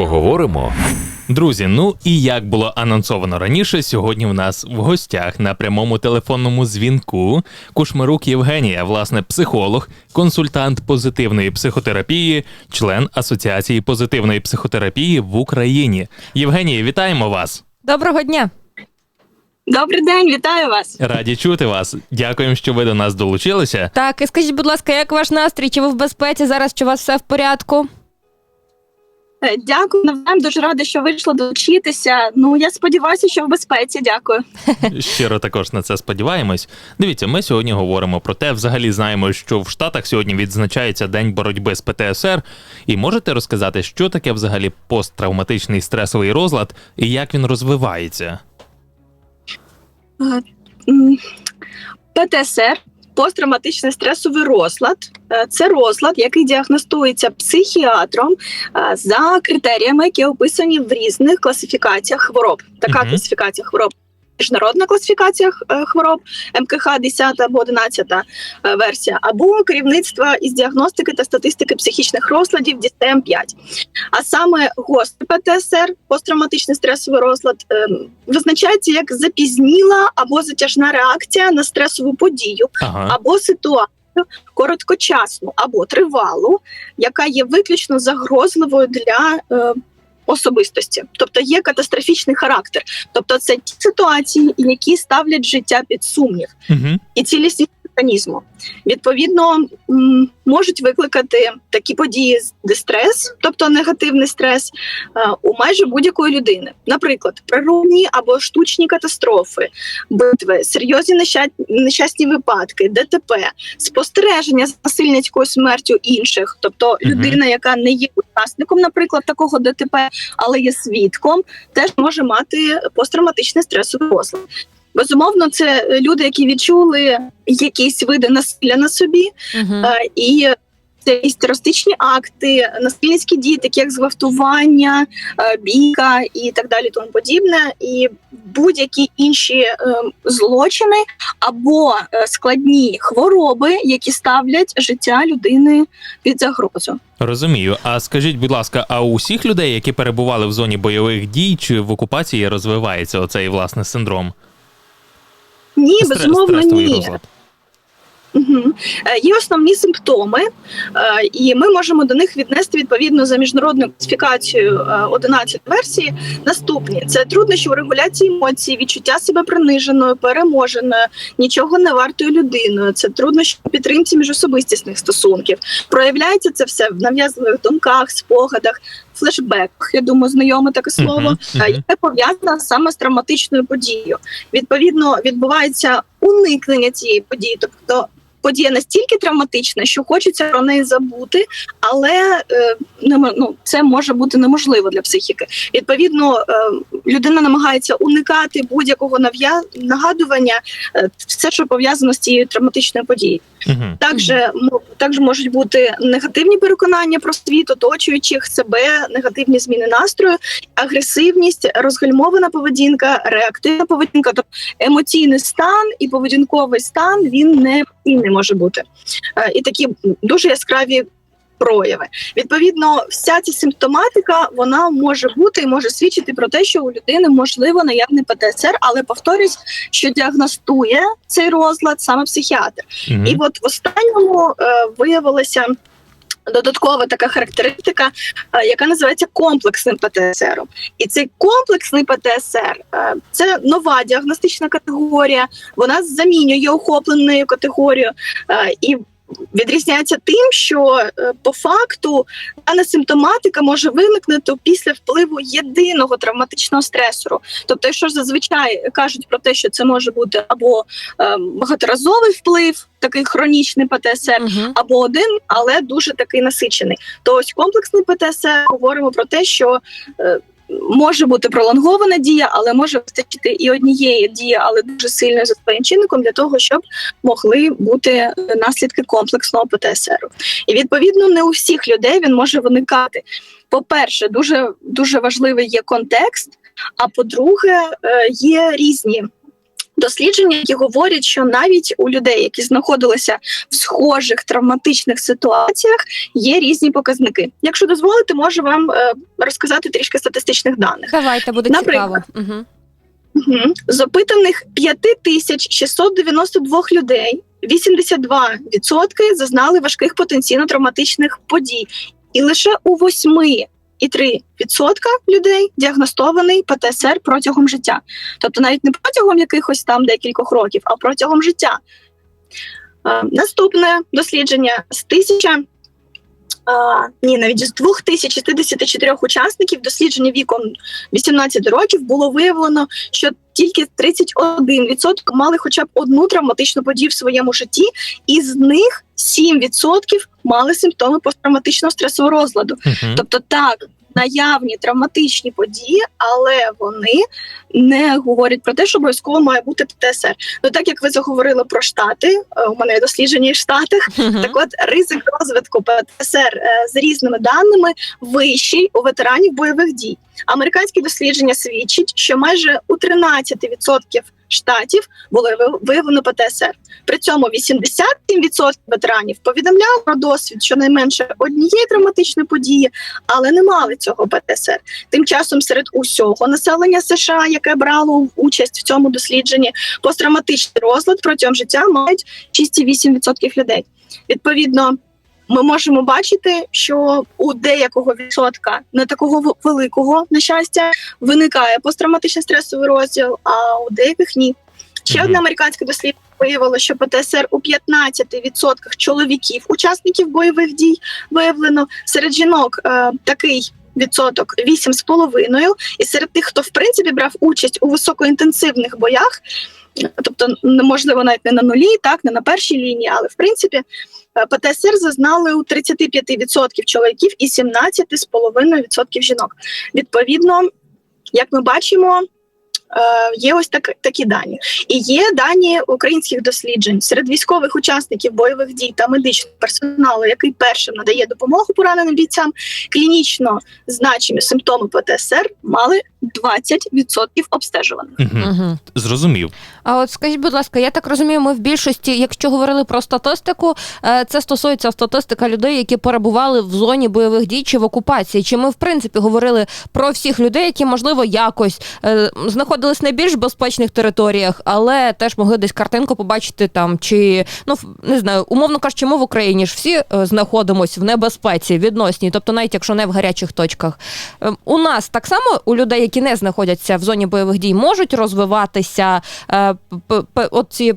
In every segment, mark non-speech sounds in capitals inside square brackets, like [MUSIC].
Поговоримо. Друзі, ну і як було анонсовано раніше, сьогодні в нас в гостях на прямому телефонному дзвінку Кушмирук Євгенія, власне, психолог, консультант позитивної психотерапії, член Асоціації позитивної психотерапії в Україні. Євгенія, вітаємо вас! Доброго дня. Добрий день, вітаю вас. Раді чути вас. Дякуємо, що ви до нас долучилися. Так, і скажіть, будь ласка, як ваш настрій? Чи ви в безпеці зараз? Чи у вас все в порядку? Е, Дякую навзаєм, дуже рада, що вийшло долучитися. Ну я сподіваюся, що в безпеці. Дякую. Щиро також на це сподіваємось. Дивіться, ми сьогодні говоримо про те, взагалі знаємо, що в Штатах сьогодні відзначається День боротьби з ПТСР. І можете розказати, що таке взагалі посттравматичний стресовий розлад і як він розвивається? Е, ПТСР посттравматичний стресовий розлад. Е, Це розлад, який діагностується психіатром е, за критеріями, які описані в різних класифікаціях хвороб. Така угу. класифікація хвороб. Міжнародна класифікація е, хвороб МКХ 10 або 11 е, версія, або керівництво із діагностики та статистики психічних розладів DSM 5 А саме гострий ПТСР, посттравматичний стресовий розлад, ем, визначається як запізніла або затяжна реакція на стресову подію Ага. або ситуацію короткочасну або тривалу, яка є виключно загрозливою для е, особистості, тобто є катастрофічний характер. Тобто, це ті ситуації, які ставлять життя під сумнів Угу. і цілісність механізму. Відповідно, можуть викликати такі події дистрес, тобто негативний стрес, е, у майже будь-якої людини. Наприклад, природні або штучні катастрофи, битви, серйозні нещасні випадки, ДТП, спостереження з насильницькою смертю інших, тобто людина, яка не є учасником, наприклад, такого ДТП, але є свідком, теж може мати посттравматичний стресовий розлад. Безумовно, це люди, які відчули якісь види насилля на собі, Угу. е, і це якісь терористичні акти, насильницькі дії, такі як зґвалтування, е, бійка і так далі, тому подібне, і будь-які інші е, злочини або е, складні хвороби, які ставлять життя людини під загрозу. Розумію. А скажіть, будь ласка, а у всіх людей, які перебували в зоні бойових дій чи в окупації, розвивається оцей власне синдром? Ні, безумовно, ні. Угу. Є основні симптоми, е, і ми можемо до них віднести відповідно за міжнародною класифікацією е, 11 версії. Наступні це труднощі у регуляції емоцій, відчуття себе приниженою, переможеною, нічого не вартою людиною. Це труднощі у підтримці міжособистісних стосунків. Проявляється це все в нав'язливих думках, спогадах, флешбеках. Я думаю, знайоме таке слово, е, яке пов'язане саме з травматичною подією. Відповідно, відбувається уникнення цієї події, тобто. Подія настільки травматична, що хочеться про неї забути, але е, ну, це може бути неможливо для психіки. Відповідно, е, людина намагається уникати будь-якого нагадування, е, все, що пов'язано з цією травматичною подією. Мгм. Також, також можуть бути негативні переконання про світ, оточуючих себе, негативні зміни настрою, агресивність, розгальмована поведінка, реактивна поведінка, тобто емоційний стан і поведінковий стан він не постійний може бути. Е, І такі дуже яскраві. Прояви відповідно, вся ця симптоматика вона може бути і може свідчити про те, що у людини можливо наявний ПТСР, але повторюсь, що діагностує цей розлад саме психіатр. Угу. І от в останньому е, виявилася додаткова така характеристика, е, яка називається комплексним ПТСР. І цей комплексний ПТСР е, це нова діагностична категорія. Вона замінює охопленою категорію е, і. Відрізняється тим, що е, по факту дана симптоматика може виникнути після впливу єдиного травматичного стресору. Тобто, якщо зазвичай кажуть про те, що це може бути або е, багаторазовий вплив, такий хронічний ПТСР, Угу. або один, але дуже такий насичений. То ось комплексний ПТСР говоримо про те, що е, може бути пролонгована дія, але може вистачити і однієї дії, але дуже сильно за своїм чинником для того, щоб могли бути наслідки комплексного ПТСР. І відповідно не у всіх людей він може виникати. По-перше, дуже дуже важливий є контекст. А по-друге, е, є різні дослідження, які говорять, що навіть у людей, які знаходилися в схожих травматичних ситуаціях, є різні показники. Якщо дозволите, можу вам е, розказати трішки статистичних даних. Давайте буде Наприклад. цікаво. Угу. Угу. З опитаних 5692 людей 82% зазнали важких потенційно травматичних подій, і лише у 8,3% людей діагностований ПТСР протягом життя. Тобто навіть не протягом якихось там декількох років, а протягом життя. Е, наступне дослідження з тисяча. Ні, навіть з 2064 учасників дослідження віком 18 років було виявлено, що тільки 31% мали хоча б одну травматичну подію в своєму житті, і з них 7% мали симптоми посттравматичного стресового розладу. Мгм. Тобто, так, наявні травматичні події, але вони не говорять про те, що обов'язково має бути ПТСР. Ну так як ви заговорили про штати, е, у мене є дослідження в Штатах. Так от ризик розвитку ПТСР е, з різними даними вищий у ветеранів бойових дій. Американське дослідження свідчить, що майже у 13% штатів було ви- виявлено ПТСР. При цьому 87% ветеранів повідомляли про досвід щонайменше однієї травматичної події, але не мали цього ПТСР. Тим часом серед усього населення США, яке брало участь в цьому дослідженні, посттравматичний розлад протягом життя мають 6,8% людей. Відповідно, ми можемо бачити, що у деякого відсотка не такого великого на щастя виникає посттравматичний стресовий розділ, а у деяких ні. Ще одне американське дослідження виявило, що ПТСР у 15% чоловіків, учасників бойових дій, виявлено серед жінок е, такий. Відсоток 8,5, і серед тих, хто в принципі брав участь у високоінтенсивних боях, тобто можливо навіть не на нулі, так не на першій лінії, але в принципі е, ПТСР зазнали у 35% чоловіків і 17,5% жінок. Відповідно, як ми бачимо. е, Є ось так, такі дані, і є дані українських досліджень серед військових учасників бойових дій та медичного персоналу, який першим надає допомогу пораненим бійцям. Клінічно значимі симптоми ПТСР мали 20% обстежуваних. Угу. Зрозумів. А от скажіть, будь ласка, я так розумію, ми в більшості, якщо говорили про статистику, е, це стосується статистика людей, які перебували в зоні бойових дій чи в окупації. Чи ми в принципі говорили про всіх людей, які можливо якось е, знаходились на більш безпечних територіях, але теж могли десь картинку побачити там, чи ну не знаю, умовно кажучи, ми в Україні ж всі е, знаходимося в небезпеці відносній, тобто навіть якщо не в гарячих точках. У нас так само у людей, які не знаходяться в зоні бойових дій, можуть розвиватися е, оці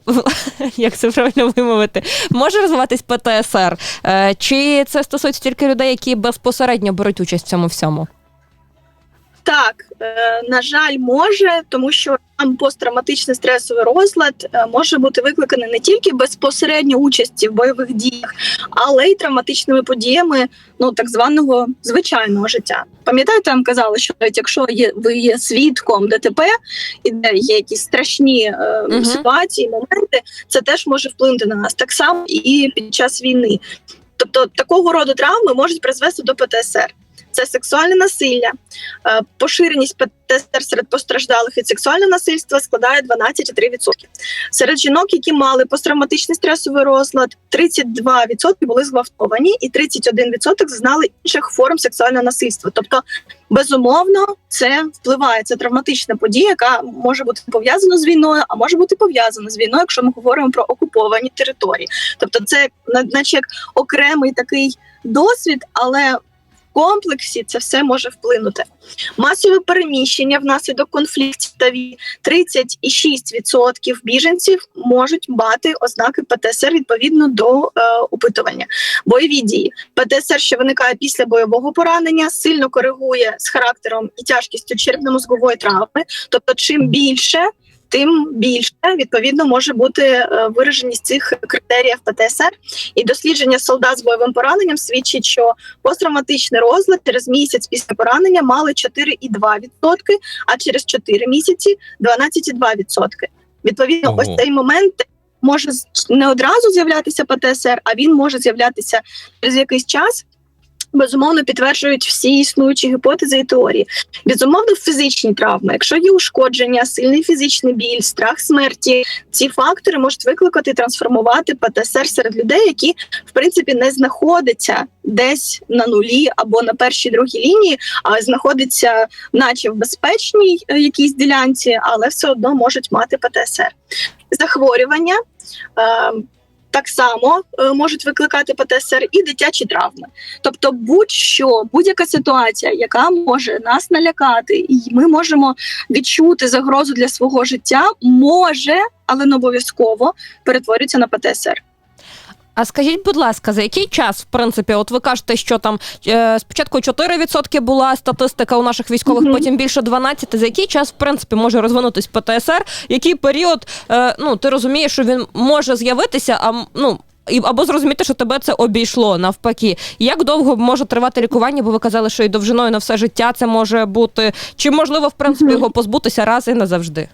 [LAUGHS] як це правильно вимовити, може розвиватись ПТСР. Е, Чи це стосується тільки людей, які безпосередньо беруть участь в цьому всьому? Так, е, на жаль, може, тому що там посттравматичний стресовий розлад е, може бути викликаний не тільки безпосередньо участі в бойових діях, але й травматичними подіями ну так званого звичайного життя. Пам'ятаєте, я вам казала, що навіть якщо є ви є свідком ДТП, і де є якісь страшні е, Мгм. ситуації, моменти, це теж може вплинути на нас так само і під час війни. Тобто такого роду травми можуть призвести до ПТСР. Це сексуальне насилля, Е, поширеність ПТСР серед постраждалих від сексуального насильства складає 12,3%. Серед жінок, які мали посттравматичний стресовий розлад, 32% були зґвалтовані і 31% зазнали інших форм сексуального насильства. Тобто, безумовно, це впливає. Це травматична подія, яка може бути пов'язана з війною, а може бути пов'язана з війною, якщо ми говоримо про окуповані території. Тобто, це наче як окремий такий досвід, але комплексі це все може вплинути. Масове переміщення внаслідок конфліктів та війн 36% біженців можуть мати ознаки ПТСР відповідно до е, опитування. Бойові дії ПТСР, що виникає після бойового поранення, сильно коригує з характером і тяжкістю черепно-мозгової травми. Тобто, чим більше. Тим більше відповідно може бути е, вираженість цих критеріїв ПТСР. І дослідження солдат з бойовим пораненням свідчить, що посттравматичний розлад через місяць після поранення мали 4,2%, а через 4 місяці 12,2%. Відповідно, Ого. ось цей момент може не одразу з'являтися ПТСР, а він може з'являтися через якийсь час. Безумовно підтверджують всі існуючі гіпотези і теорії. Безумовно, фізичні травми. Якщо є ушкодження, сильний фізичний біль, страх смерті, ці фактори можуть викликати трансформувати ПТСР серед людей, які в принципі не знаходяться десь на нулі або на першій другій лінії, а знаходяться, наче в безпечній е, якійсь ділянці, але все одно можуть мати ПТСР. Захворювання. Так само е, можуть викликати ПТСР і дитячі травми. Тобто, будь-що, будь-яка ситуація, яка може нас налякати, і ми можемо відчути загрозу для свого життя, може, але не обов'язково перетворюється на ПТСР. А скажіть, будь ласка, за який час, в принципі, от ви кажете, що там е, спочатку 4% була статистика у наших військових, Мгм. потім більше 12%. За який час, в принципі, може розвинутись ПТСР? Який період, е, ну ти розумієш, що він може з'явитися, а ну. І або зрозуміти, що тебе це обійшло навпаки. Як довго може тривати лікування? Бо ви казали, що і довжиною на все життя це може бути. Чи можливо, в принципі, його позбутися раз і назавжди?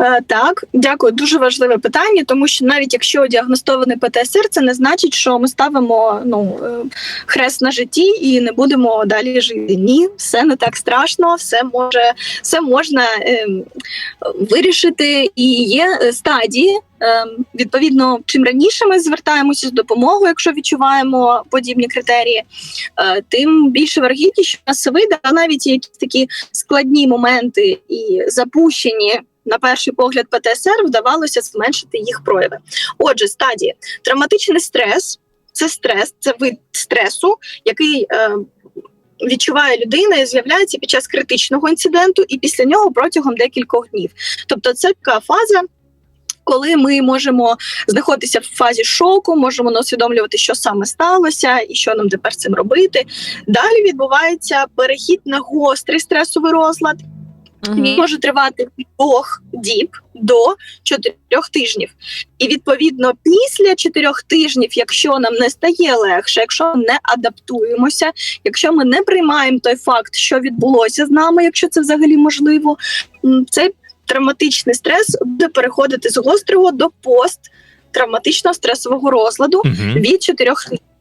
Е, Так, дякую. Дуже важливе питання, тому що навіть якщо діагностований ПТСР, це не значить, що ми ставимо ну е, хрест на житті і не будемо далі жити. Ні, все не так страшно, все може, все можна е, вирішити. І є е, стадії. Е, Відповідно, чим раніше ми звертаємося з допомогою, якщо відчуваємо подібні критерії, е, тим більше вергідність, що нас вийде, а навіть якісь такі складні моменти і запущені на перший погляд ПТСР вдавалося зменшити їх прояви. Отже, стадії травматичний стрес це стрес, це вид стресу, який е, відчуває людина і з'являється під час критичного інциденту, і після нього протягом декількох днів. Тобто, це така фаза. Коли ми можемо знаходитися в фазі шоку, можемо не усвідомлювати, що саме сталося і що нам тепер цим робити. Далі відбувається перехід на гострий стресовий розлад, він може тривати від двох діб до чотирьох тижнів. І відповідно після чотирьох тижнів, якщо нам не стає легше, якщо не адаптуємося, якщо ми не приймаємо той факт, що відбулося з нами, якщо це взагалі можливо, цей травматичний стрес буде переходити з гострого до посттравматичного стресового розладу Угу. від чотирьох тижнів.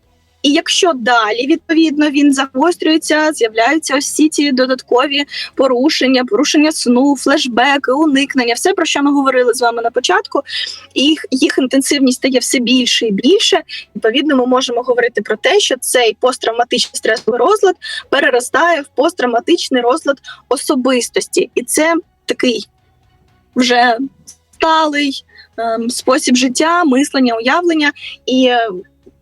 І якщо далі відповідно він загострюється, з'являються всі ці додаткові порушення, порушення сну, флешбеки, уникнення, все про що ми говорили з вами на початку, їх, їх інтенсивність стає все більше і більше. Відповідно, ми можемо говорити про те, що цей посттравматичний стресовий розлад переростає в посттравматичний розлад особистості, і це такий вже сталий ем, спосіб життя, мислення, уявлення і.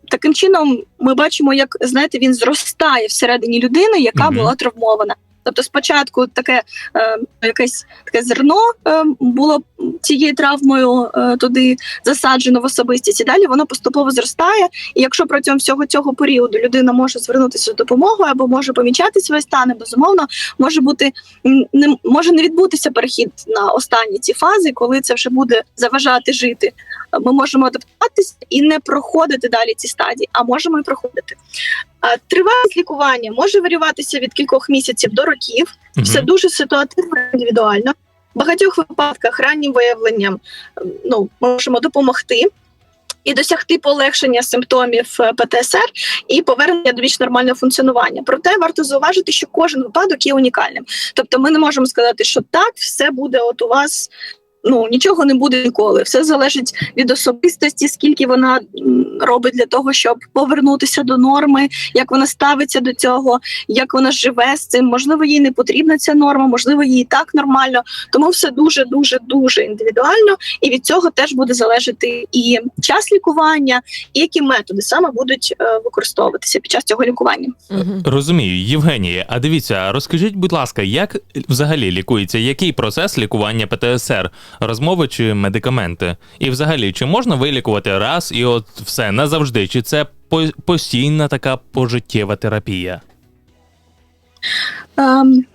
Таким чином, ми бачимо, як знаєте, він зростає всередині людини, яка Мгм. була травмована. Тобто, спочатку таке е, якесь таке зерно е, було цією травмою е, туди засаджено в особистість, і далі воно поступово зростає. І якщо протягом всього цього періоду людина може звернутися з допомогою або може помічати свої стани, безумовно може бути не може не відбутися перехід на останні ці фази, коли це вже буде заважати жити. Ми можемо адаптуватися і не проходити далі ці стадії, а можемо і проходити. Тривалість лікування може варіюватися від кількох місяців до років. Все дуже ситуативно індивідуально. В багатьох випадках раннім виявленням ну, ми можемо допомогти. І досягти полегшення симптомів е, ПТСР і повернення до більш нормального функціонування. Проте варто зауважити, що кожен випадок є унікальним. Тобто, ми не можемо сказати, що так, все буде от у вас. Ну нічого не буде ніколи. Все залежить від особистості, скільки вона робить для того, щоб повернутися до норми, як вона ставиться до цього, як вона живе з цим. Можливо, їй не потрібна ця норма, можливо, їй і так нормально. Тому все дуже дуже дуже індивідуально, і від цього теж буде залежати і час лікування, і які методи саме будуть е, використовуватися під час цього лікування. Розумію, Євгенія. А дивіться, розкажіть, будь ласка, як взагалі лікується, який процес лікування ПТСР? Розмови чи медикаменти? І взагалі, чи можна вилікувати раз і от все назавжди? Чи це постійна така пожиттєва терапія? Ем,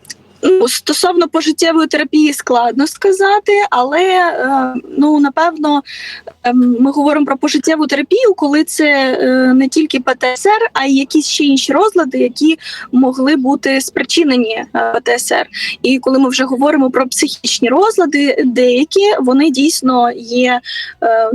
Ну, стосовно пожиттєвої терапії складно сказати, але е, ну напевно е, ми говоримо про пожиттєву терапію, коли це е, не тільки ПТСР, а й якісь ще інші розлади, які могли бути спричинені е, ПТСР. І коли ми вже говоримо про психічні розлади, деякі вони дійсно є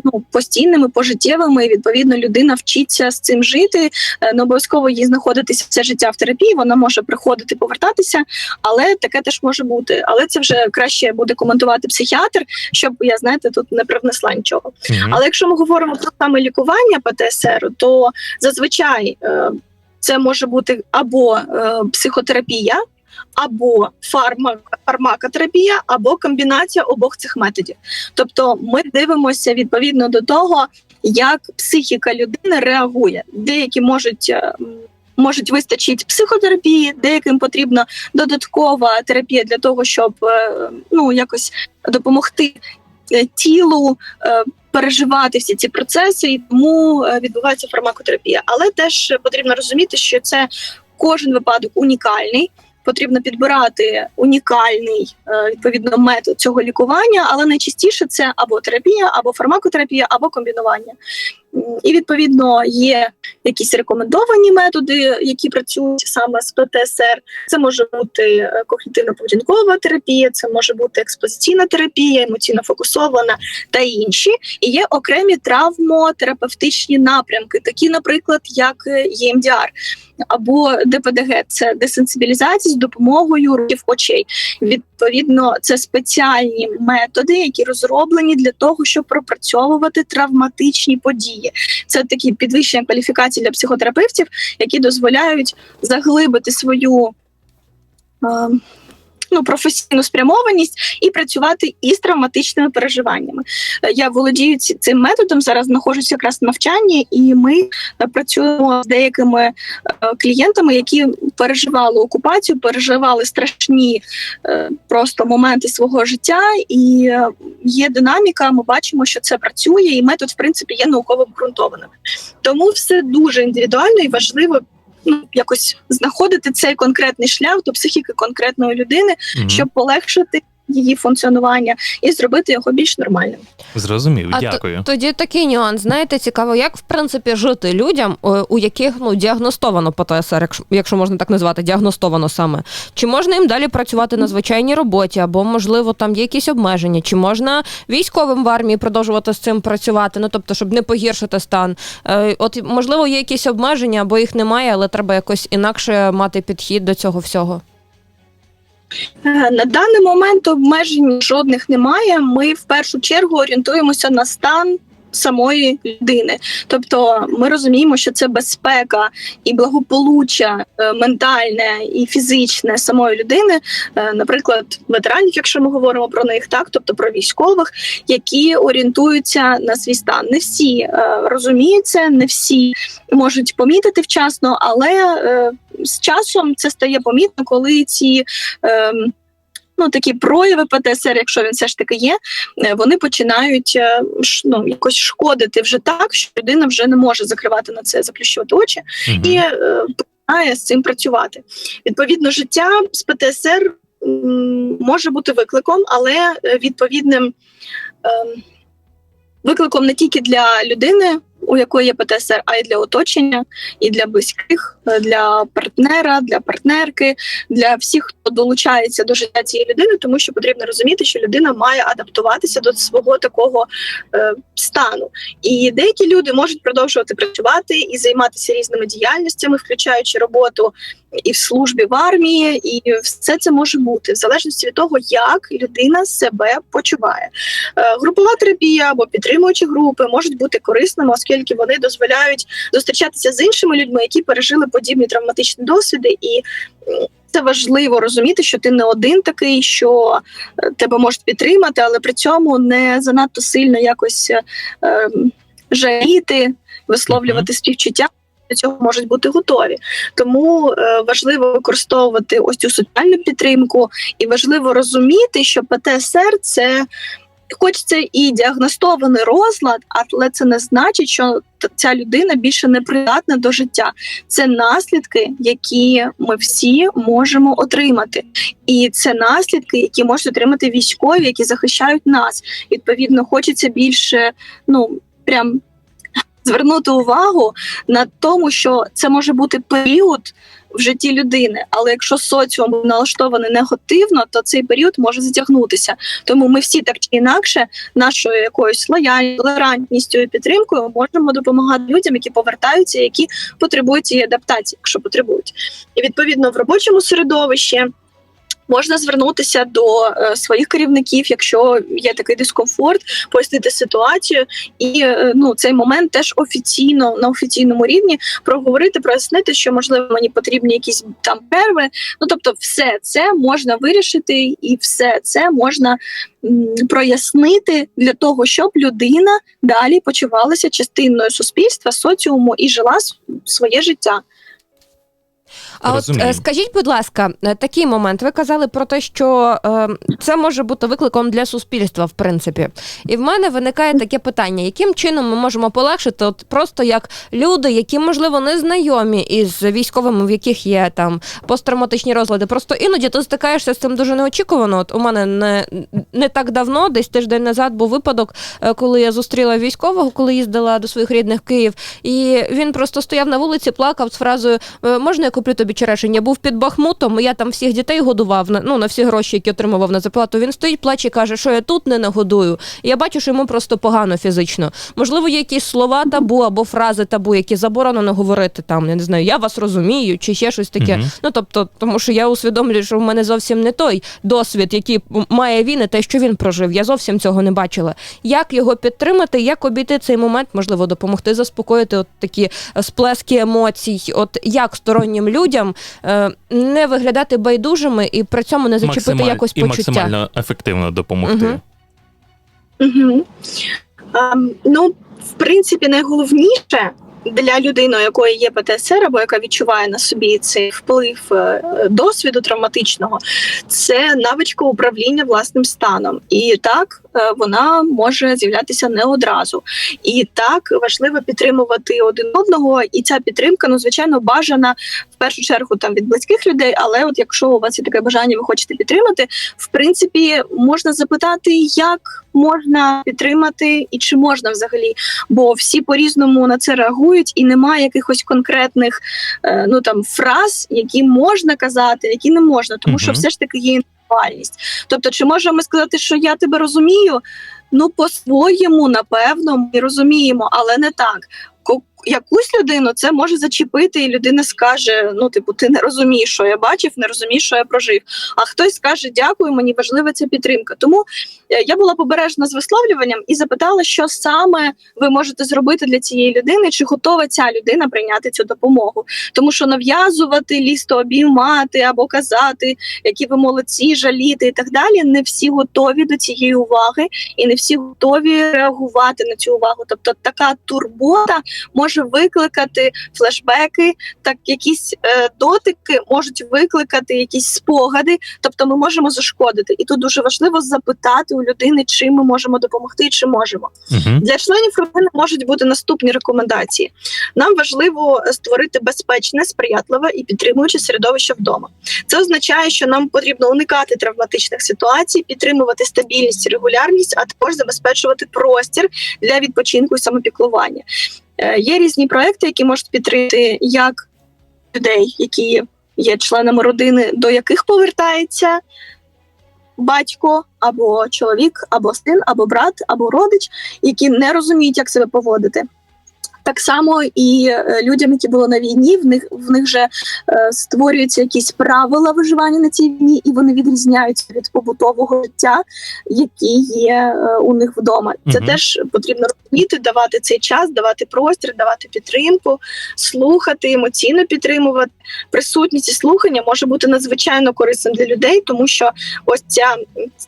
ну, постійними, пожиттєвими. Відповідно, людина вчиться з цим жити. Не обов'язково їй знаходитися все життя в терапії. Вона може приходити, повертатися, але таке теж може бути. Але це вже краще буде коментувати психіатр, щоб я знаєте, тут не привнесла нічого. Мгм. Але якщо ми говоримо про саме лікування ПТСР, то зазвичай е, це може бути або е, психотерапія, або фарма, фармакотерапія, або комбінація обох цих методів. Тобто ми дивимося відповідно до того, як психіка людини реагує. Деякі можуть. Можуть вистачити психотерапії, деяким потрібна додаткова терапія для того, щоб е, ну якось допомогти е, тілу е, переживати всі ці процеси, і тому відбувається фармакотерапія. Але теж потрібно розуміти, що це кожен випадок унікальний. Потрібно підбирати унікальний відповідно метод цього лікування, але найчастіше це або терапія, або фармакотерапія, або комбінування. І відповідно є якісь рекомендовані методи, які працюють саме з ПТСР. Це може бути е, когнітивно-поведінкова терапія, це може бути експозиційна терапія, емоційно фокусована та інші. І є окремі травмотерапевтичні напрямки, такі, наприклад, як е, ЄМДР або ДПДГ, це десенсибілізація з допомогою рухів очей. Відповідно, це спеціальні методи, які розроблені для того, щоб пропрацьовувати травматичні події. Це такі підвищення кваліфікації для психотерапевтів, які дозволяють заглибити свою. Е, Ну, професійну спрямованість і працювати із травматичними переживаннями. Е, Я володію цим методом. Зараз знаходжусь якраз в навчанні, і ми е, працюємо з деякими е, клієнтами, які переживали окупацію, переживали страшні просто моменти свого життя, і є динаміка. Ми бачимо, що це працює, і метод, в принципі, є науково обґрунтованим. Тому все дуже індивідуально і важливо. Ну, якось знаходити цей конкретний шлях до психіки конкретної людини, Мгм. щоб полегшити її функціонування і зробити його більш нормальним. Зрозумів, А дякую. Тоді такий нюанс. Знаєте, цікаво, як в принципі жити людям, е, у яких ну діагностовано ПТСР, якщо, якщо можна так назвати, діагностовано саме. Чи можна їм далі працювати на звичайній роботі, або можливо там є якісь обмеження, чи можна військовим в армії продовжувати з цим працювати? Ну тобто, щоб не погіршити стан. Е, От можливо, є якісь обмеження, або їх немає, але треба якось інакше мати підхід до цього всього. Е, На даний момент обмежень жодних немає. Ми в першу чергу орієнтуємося на стан. Самої людини, тобто ми розуміємо, що це безпека і благополуччя е, ментальне і фізичне самої людини, Е, наприклад, ветеранів, якщо ми говоримо про них, так тобто про військових, які орієнтуються на свій стан. Не всі е, розуміють це, не всі можуть помітити вчасно, але з часом це стає помітно, коли ці. ем, Ну, такі прояви ПТСР, якщо він все ж таки є, е, вони починають е, ну, якось шкодити вже так, що людина вже не може закривати на це, заплющувати очі Мгм. і е, починає з цим працювати. Відповідно, життя з ПТСР може бути викликом, але відповідним ем, викликом не тільки для людини, у якої є ПТСР, а й для оточення, і для близьких, е, для партнера, для партнерки, для всіх, хто долучається до життя цієї людини, тому що потрібно розуміти, що людина має адаптуватися до свого такого е, стану. І деякі люди можуть продовжувати працювати і займатися різними діяльностями, включаючи роботу і в службі в армії, і все це може бути в залежності від того, як людина себе почуває. Е, Групова терапія або підтримуючі групи можуть бути корисними, оскільки вони дозволяють зустрічатися з іншими людьми, які пережили подібні травматичні досвіди, і це важливо розуміти, що ти не один такий, що е, тебе можуть підтримати, але при цьому не занадто сильно якось е, ем, жаліти, висловлювати співчуття. До цього можуть бути готові, тому е, важливо використовувати ось цю соціальну підтримку, і важливо розуміти, що ПТСР це хоч це і діагностований розлад, але це не значить, що ця людина більше не придатна до життя. Це наслідки, які ми всі можемо отримати, і це наслідки, які можуть отримати військові, які захищають нас. Відповідно, хочеться більше, ну прям звернути увагу на тому, що це може бути період в житті людини, але якщо соціум налаштований негативно, то цей період може затягнутися. Тому ми всі так чи інакше нашою якоюсь лояльністю, толерантністю і підтримкою можемо допомагати людям, які повертаються, які потребують цієї адаптації, якщо потребують. І відповідно в робочому середовищі. Можна звернутися до е, своїх керівників, якщо є такий дискомфорт, пояснити ситуацію, і е, ну цей момент теж офіційно на офіційному рівні проговорити, прояснити, що можливо мені потрібні якісь там перерви. Ну тобто, все це можна вирішити, і все це можна прояснити для того, щоб людина далі почувалася частиною суспільства, соціуму і жила своє життя. А от Розумію. е, скажіть, будь ласка, е, такий момент. Ви казали про те, що е, це може бути викликом для суспільства, в принципі. І в мене виникає таке питання: яким чином ми можемо полегшити, от просто як люди, які можливо не знайомі із військовими, в яких є там посттравматичні розлади. Просто іноді ти стикаєшся з цим дуже неочікувано. От у мене не, не так давно, десь тиждень назад, був випадок, е, коли я зустріла військового, коли їздила до своїх рідних Київ, і він просто стояв на вулиці, плакав з фразою «Е, Можна я куплю тобі черешень? Я був під Бахмутом, я там всіх дітей годував на ну на всі гроші, які отримував на зарплату. Він стоїть, плаче, і каже, що я тут не нагодую. І я бачу, що йому просто погано фізично. Можливо, є якісь слова табу або фрази табу, які заборонено говорити там. Я не знаю, я вас розумію, чи ще щось таке. Мгм. Ну тобто, тому що я усвідомлюю, що в мене зовсім не той досвід, який має він, і те, що він прожив. Я зовсім цього не бачила. Як його підтримати, як обійти цей момент, можливо, допомогти заспокоїти от такі е, сплески емоцій, от як стороннім людям е, не виглядати байдужими і при цьому не зачепити Максималь- якось і почуття. максимально ефективно допомогти. Мгм. Угу. Ем, ну, в принципі, найголовніше для людини, у якої є ПТСР, або яка відчуває на собі цей вплив е, досвіду травматичного, це навичка управління власним станом. І так вона може з'являтися не одразу. І так важливо підтримувати один одного, і ця підтримка, ну звичайно, бажана в першу чергу там від близьких людей. Але от якщо у вас є таке бажання, ви хочете підтримати, в принципі, можна запитати, як можна підтримати і чи можна взагалі, бо всі по-різному на це реагують, і немає якихось конкретних е, ну там фраз, які можна казати, які не можна, тому що все ж таки є індивідуальність. Тобто, чи можемо ми сказати, що я тебе розумію? Ну, по-своєму, напевно, ми розуміємо, але не так. Якусь людину це може зачепити, і людина скаже: ну, типу, ти не розумієш, що я бачив, не розумієш, що я прожив. А хтось скаже, дякую, мені важлива ця підтримка. Тому е, я була побережна з висловлюванням і запитала, що саме ви можете зробити для цієї людини, чи готова ця людина прийняти цю допомогу. Тому що нав'язувати, лісто обіймати або казати, які ви молодці, жаліти і так далі. Не всі готові до цієї уваги, і не всі готові реагувати на цю увагу. Тобто, така турбота може викликати флешбеки, так якісь е, дотики можуть викликати якісь спогади. Тобто, ми можемо зашкодити. І тут дуже важливо запитати у людини, чим ми можемо допомогти, і чи можемо. Мгм. Для членів родини можуть бути наступні рекомендації. Нам важливо е, створити безпечне, сприятливе і підтримуюче середовище вдома. Це означає, що нам потрібно уникати травматичних ситуацій, підтримувати стабільність і регулярність, а також забезпечувати простір для відпочинку і самопіклування. Е, Є різні проекти, які можуть підтримати як людей, які є членами родини, до яких повертається батько або чоловік, або син, або брат, або родич, які не розуміють, як себе поводити. Так само і е, людям, які були на війні, в них в них же е, створюються якісь правила виживання на цій війні, і вони відрізняються від побутового життя, які є е, у них вдома. Це Мгм. теж потрібно розуміти, давати цей час, давати простір, давати підтримку, слухати, емоційно підтримувати. Присутність і слухання може бути надзвичайно корисним для людей, тому що ось ця,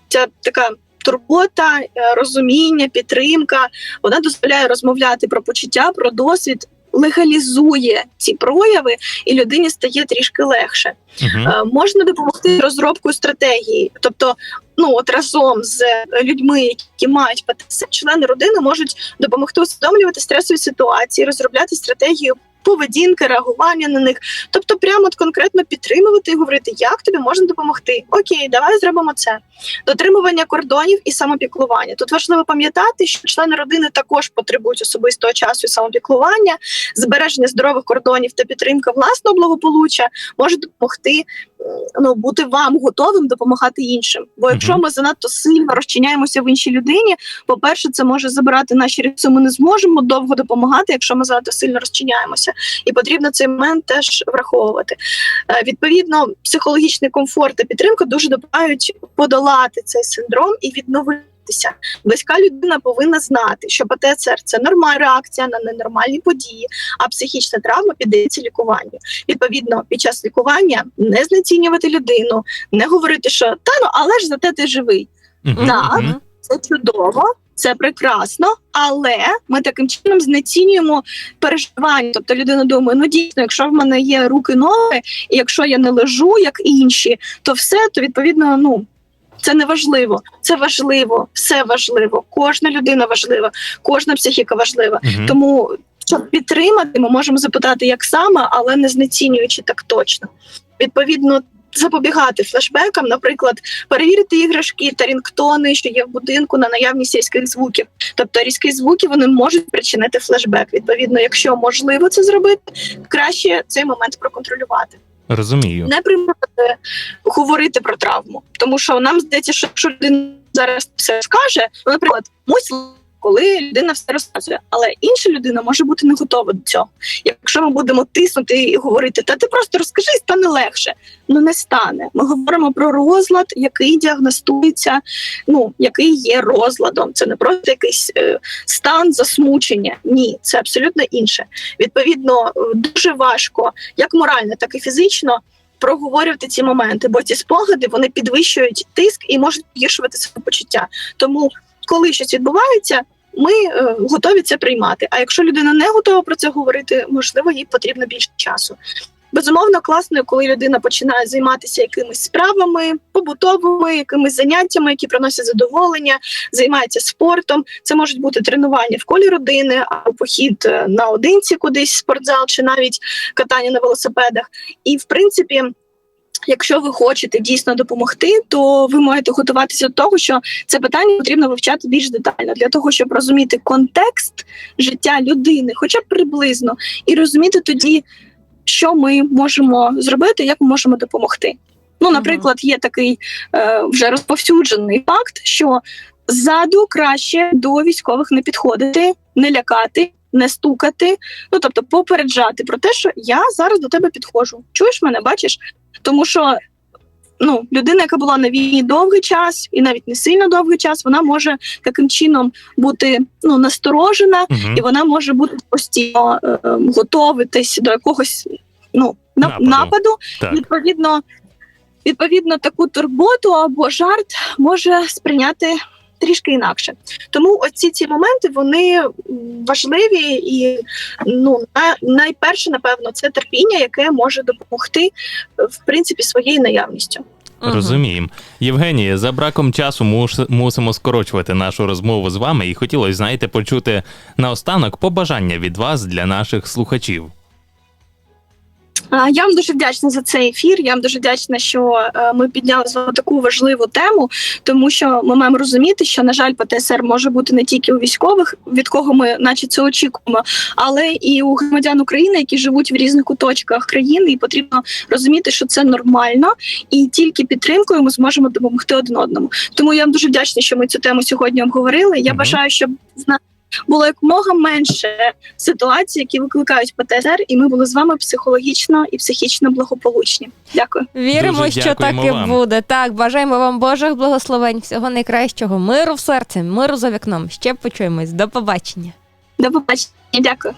ця така. Турбота, е, розуміння, підтримка вона дозволяє розмовляти про почуття, про досвід, легалізує ці прояви, і людині стає трішки легше. Мгм. Е, Можна допомогти розробкою стратегії, тобто. ну от разом з людьми, які мають ПТСР, члени родини можуть допомогти усвідомлювати стресові ситуації, розробляти стратегію. Поведінки, реагування на них, тобто прямо от конкретно підтримувати і говорити, як тобі можна допомогти. Окей, давай зробимо це. Дотримування кордонів і самопіклування. Тут важливо пам'ятати, що члени родини також потребують особистого часу і самопіклування, збереження здорових кордонів та підтримка власного благополуччя може допомогти ну, бути вам готовим допомагати іншим. Бо якщо ми занадто сильно розчиняємося в іншій людині, по-перше, це може забирати наші ресурси. Ми не зможемо довго допомагати, якщо ми занадто сильно розчиняємося. І потрібно цей момент теж враховувати. Е, Відповідно, психологічний комфорт та підтримка дуже допомагають подолати цей синдром і відновитися. Близька людина повинна знати, що ПТСР це нормальна реакція на ненормальні події, а психічна травма піддається лікуванню. Відповідно, під час лікування не знецінювати людину, не говорити, що та ну але ж зате ти живий. Мгм, Так. мгм. Це чудово, це прекрасно, але ми таким чином знецінюємо переживання. Тобто людина думає, ну дійсно, якщо в мене є руки, ноги, і якщо я не лежу, як інші, то все, то відповідно, ну. Це не важливо, це важливо, все важливо. Кожна людина важлива, кожна психіка важлива. Мгм. Тому щоб підтримати, ми можемо запитати, як саме, але не знецінюючи так точно. Відповідно, запобігати флешбекам, наприклад, перевірити іграшки та рінгтони, що є в будинку на наявність різких звуків. Тобто різкі звуки вони можуть причинити флешбек. Відповідно, якщо можливо це зробити, краще цей момент проконтролювати Розумію. не примусити говорити про травму, тому що нам здається, що якщо людина зараз все скаже, ну, наприклад, мусь коли людина все розказує, але інша людина може бути не готова до цього. Якщо ми будемо тиснути і говорити, та ти просто розкажи, і стане легше. Ну не стане. Ми говоримо про розлад, який діагностується, ну який є розладом. Це не просто якийсь е, стан засмучення. Ні, це абсолютно інше. Відповідно, е, дуже важко, як морально, так і фізично. Проговорювати ці моменти, бо ці спогади вони підвищують тиск і можуть погіршувати самопочуття. Тому, коли щось відбувається, ми е, готові це приймати. А якщо людина не готова про це говорити, можливо, їй потрібно більше часу. Безумовно, класно, коли людина починає займатися якимись справами, побутовими, якимись заняттями, які приносять задоволення, займається спортом. Це можуть бути тренування в колі родини, або похід е, наодинці кудись спортзал, чи навіть катання на велосипедах. І в принципі. Якщо ви хочете дійсно допомогти, то ви маєте готуватися до того, що це питання потрібно вивчати більш детально для того, щоб розуміти контекст життя людини, хоча б приблизно, і розуміти тоді, що ми можемо зробити, як ми можемо допомогти. Ну, наприклад, є такий е, вже розповсюджений факт, що ззаду краще до військових не підходити, не лякати. Не стукати, ну тобто попереджати про те, що я зараз до тебе підходжу. Чуєш мене, бачиш? Тому що ну, людина, яка була на війні довгий час, і навіть не сильно довгий час, вона може таким чином бути ну насторожена, угу. і вона може бути постійно е, е, готуватись до якогось ну Нападу. нападу. Так. Відповідно, відповідно, таку турботу або жарт може сприйняти трішки інакше. Тому оці ці моменти вони важливі і ну на, найперше, напевно, це терпіння, яке може допомогти в принципі своєю наявністю. Мгм. Розуміємо. Євгенія, за браком часу муш- мусимо скорочувати нашу розмову з вами, і хотілося, знаєте, почути наостанок побажання від вас для наших слухачів. Я вам дуже вдячна за цей ефір. Я вам дуже вдячна, що е, ми підняли з вами таку важливу тему, тому що ми маємо розуміти, що на жаль, ПТСР може бути не тільки у військових, від кого ми, наче це очікуємо, але і у громадян України, які живуть в різних куточках країни, і потрібно розуміти, що це нормально, і тільки підтримкою ми зможемо допомогти один одному. Тому я вам дуже вдячна, що ми цю тему сьогодні обговорили. Я бажаю, щоб нас було якомога менше ситуацій, які викликають ПТСР, і ми були з вами психологічно і психічно благополучні. Дякую. Віримо, Дуже що так і вам. буде. Так, бажаємо вам Божих благословень, всього найкращого, миру в серці, миру за вікном. Ще почуємось. До побачення. До побачення. Дякую.